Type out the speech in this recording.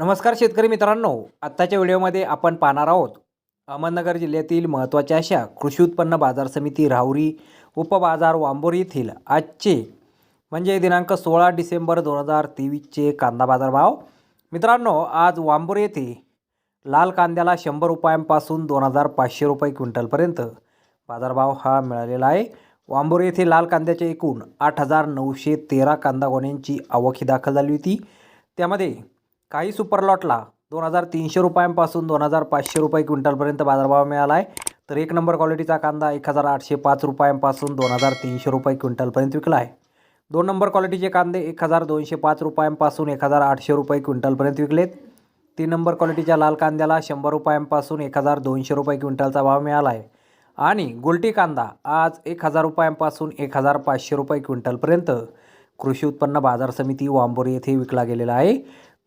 नमस्कार शेतकरी मित्रांनो आत्ताच्या व्हिडिओमध्ये आपण पाहणार आहोत अहमदनगर जिल्ह्यातील महत्त्वाच्या अशा कृषी उत्पन्न बाजार समिती राहुरी उपबाजार वांबोरी येथील आजचे म्हणजे दिनांक सोळा डिसेंबर दोन हजार तेवीसचे कांदा बाजार भाव मित्रांनो आज वांबोर येथे लाल कांद्याला शंभर रुपयांपासून दोन हजार पाचशे रुपये क्विंटलपर्यंत बाजारभाव हा मिळालेला आहे. वांबोर येथे लाल कांद्याचे एकूण आठ हजार नऊशे तेरा कांदा गोण्यांची आवक ही दाखल झाली होती. त्यामध्ये काही सुपर लॉटला दोन हजार तीनशे रुपयांपासून दोन हजार पाचशे रुपये क्विंटलपर्यंत बाजारभाव मिळाला आहे तर एक नंबर क्वालिटीचा कांदा एक हजार आठशे पाच रुपयांपासून दोन हजार तीनशे रुपये क्विंटलपर्यंत विकला आहे दोन नंबर क्वालिटीचे कांदे एक हजार दोनशे पाच रुपयांपासून एक हजार आठशे रुपये क्विंटलपर्यंत विकलेत. तीन नंबर क्वालिटीच्या लाल कांद्याला शंभर रुपयांपासून एक हजार दोनशे रुपये क्विंटलचा भाव मिळाला आहे आणि गुलटी कांदा आज एक हजार रुपयांपासून एक हजार पाचशे रुपये क्विंटलपर्यंत कृषी उत्पन्न बाजार समिती वांबोरी येथे विकला गेलेला आहे.